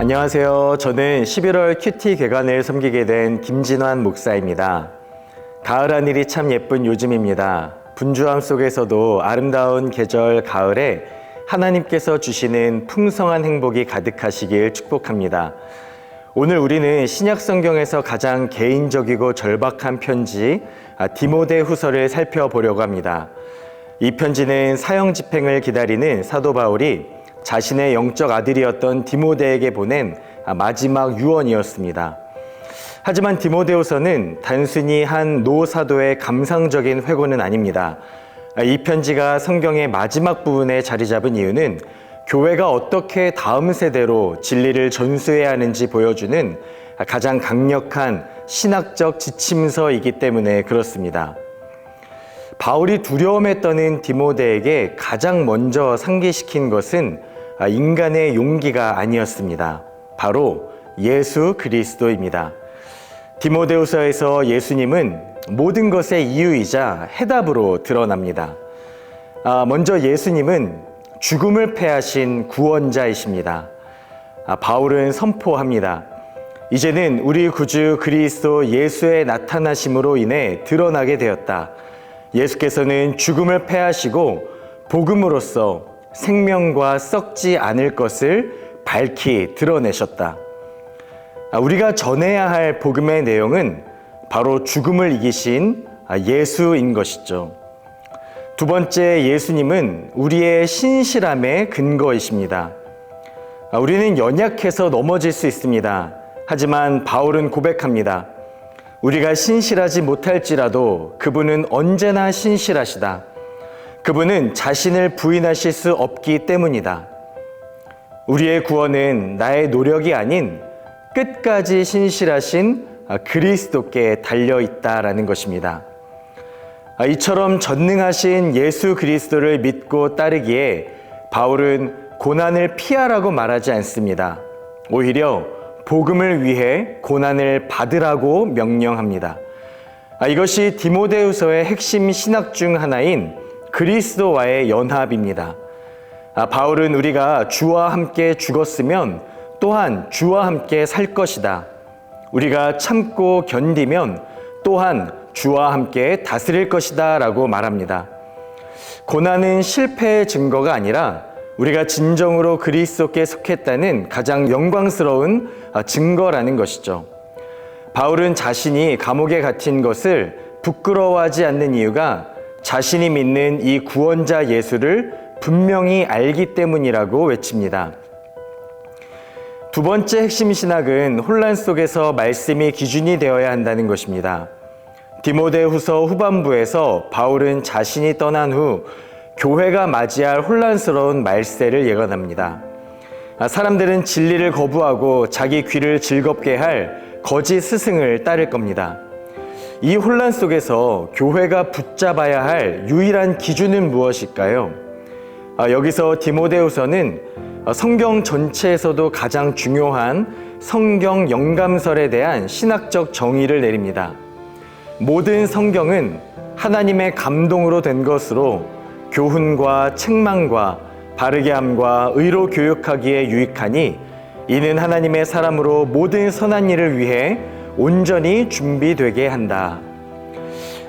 안녕하세요. 저는 11월 큐티 개관을 섬기게 된 김진환 목사입니다. 가을 하늘이 참 예쁜 요즘입니다. 분주함 속에서도 아름다운 계절 가을에 하나님께서 주시는 풍성한 행복이 가득하시길 축복합니다. 오늘 우리는 신약 성경에서 가장 개인적이고 절박한 편지 아, 디모데 후서를 살펴보려고 합니다. 이 편지는 사형 집행을 기다리는 사도 바울이 자신의 영적 아들이었던 디모데에게 보낸 아, 마지막 유언이었습니다. 하지만 디모데후서는 단순히 한 노사도의 감상적인 회고는 아닙니다. 아, 이 편지가 성경의 마지막 부분에 자리 잡은 이유는 교회가 어떻게 다음 세대로 진리를 전수해야 하는지 보여주는 가장 강력한 신학적 지침서이기 때문에 그렇습니다. 바울이 두려움에 떠는 디모데에게 가장 먼저 상기시킨 것은 인간의 용기가 아니었습니다. 바로 예수 그리스도입니다. 디모데후서에서 예수님은 모든 것의 이유이자 해답으로 드러납니다. 아, 먼저 예수님은 죽음을 패하신 구원자이십니다. 아, 바울은 선포합니다. 이제는 우리 구주 그리스도 예수의 나타나심으로 인해 드러나게 되었다. 예수께서는 죽음을 패하시고 복음으로써 생명과 썩지 않을 것을 밝히 드러내셨다. 아, 우리가 전해야 할 복음의 내용은 바로 죽음을 이기신 예수인 것이죠. 두 번째 예수님은 우리의 신실함의 근거이십니다. 아, 우리는 연약해서 넘어질 수 있습니다. 하지만 바울은 고백합니다. 우리가 신실하지 못할지라도 그분은 언제나 신실하시다. 그분은 자신을 부인하실 수 없기 때문이다. 우리의 구원은 나의 노력이 아닌 끝까지 신실하신 그리스도께 달려 있다라는 것입니다. 이처럼 전능하신 예수 그리스도를 믿고 따르기에 바울은 고난을 피하라고 말하지 않습니다. 오히려 복음을 위해 고난을 받으라고 명령합니다. 이것이 디모데후서의 핵심 신학 중 하나인 그리스도와의 연합입니다. 바울은 우리가 주와 함께 죽었으면 또한 주와 함께 살 것이다. 우리가 참고 견디면 또한 주와 함께 다스릴 것이다 라고 말합니다. 고난은 실패의 증거가 아니라 우리가 진정으로 그리스도께 속했다는 가장 영광스러운 증거라는 것이죠. 바울은 자신이 감옥에 갇힌 것을 부끄러워하지 않는 이유가 자신이 믿는 이 구원자 예수를 분명히 알기 때문이라고 외칩니다. 두 번째 핵심 신학은 혼란 속에서 말씀이 기준이 되어야 한다는 것입니다. 디모데 후서 후반부에서 바울은 자신이 떠난 후 교회가 맞이할 혼란스러운 말세를 예언합니다. 아, 사람들은 진리를 거부하고 자기 귀를 즐겁게 할 거짓 스승을 따를 겁니다. 이 혼란 속에서 교회가 붙잡아야 할 유일한 기준은 무엇일까요? 아, 여기서 디모데후서는 어, 성경 전체에서도 가장 중요한 성경 영감설에 대한 신학적 정의를 내립니다. 모든 성경은 하나님의 감동으로 된 것으로 교훈과 책망과 바르게 함과 의로 교육하기에 유익하니 이는 하나님의 사람으로 모든 선한 일을 위해 온전히 준비되게 한다.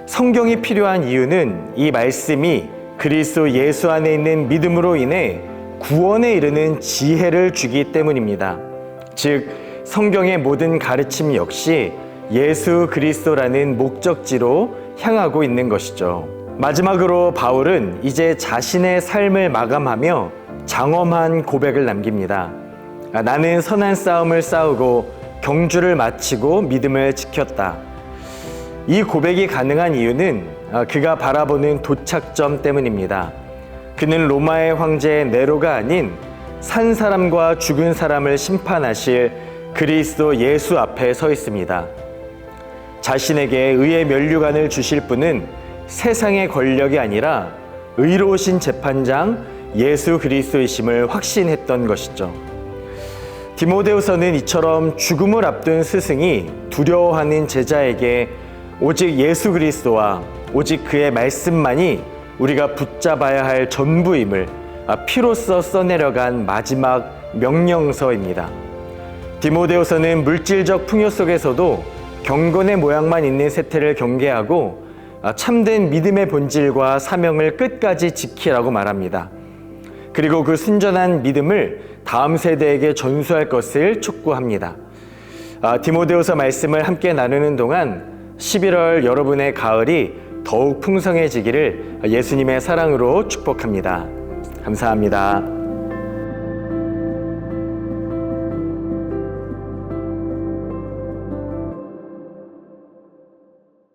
성경이 필요한 이유는 이 말씀이 그리스도 예수 안에 있는 믿음으로 인해 구원에 이르는 지혜를 주기 때문입니다. 즉, 성경의 모든 가르침 역시 예수 그리스도라는 목적지로 향하고 있는 것이죠. 마지막으로 바울은 이제 자신의 삶을 마감하며 장엄한 고백을 남깁니다. 아, 나는 선한 싸움을 싸우고 경주를 마치고 믿음을 지켰다. 이 고백이 가능한 이유는 아, 그가 바라보는 도착점 때문입니다. 그는 로마의 황제 네로가 아닌 산 사람과 죽은 사람을 심판하실 그리스도 예수 앞에 서 있습니다. 자신에게 의의 면류관을 주실 분은 세상의 권력이 아니라 의로우신 재판장 예수 그리스도이심을 확신했던 것이죠. 디모데후서는 이처럼 죽음을 앞둔 스승이 두려워하는 제자에게 오직 예수 그리스도와 오직 그의 말씀만이 우리가 붙잡아야 할 전부임을 피로써 써내려간 마지막 명령서입니다. 디모데후서는 물질적 풍요 속에서도 경건의 모양만 있는 세태를 경계하고 아, 참된 믿음의 본질과 사명을 끝까지 지키라고 말합니다. 그리고 그 순전한 믿음을 다음 세대에게 전수할 것을 촉구합니다. 아, 디모데후서 말씀을 함께 나누는 동안 11월 여러분의 가을이 더욱 풍성해지기를 예수님의 사랑으로 축복합니다. 감사합니다.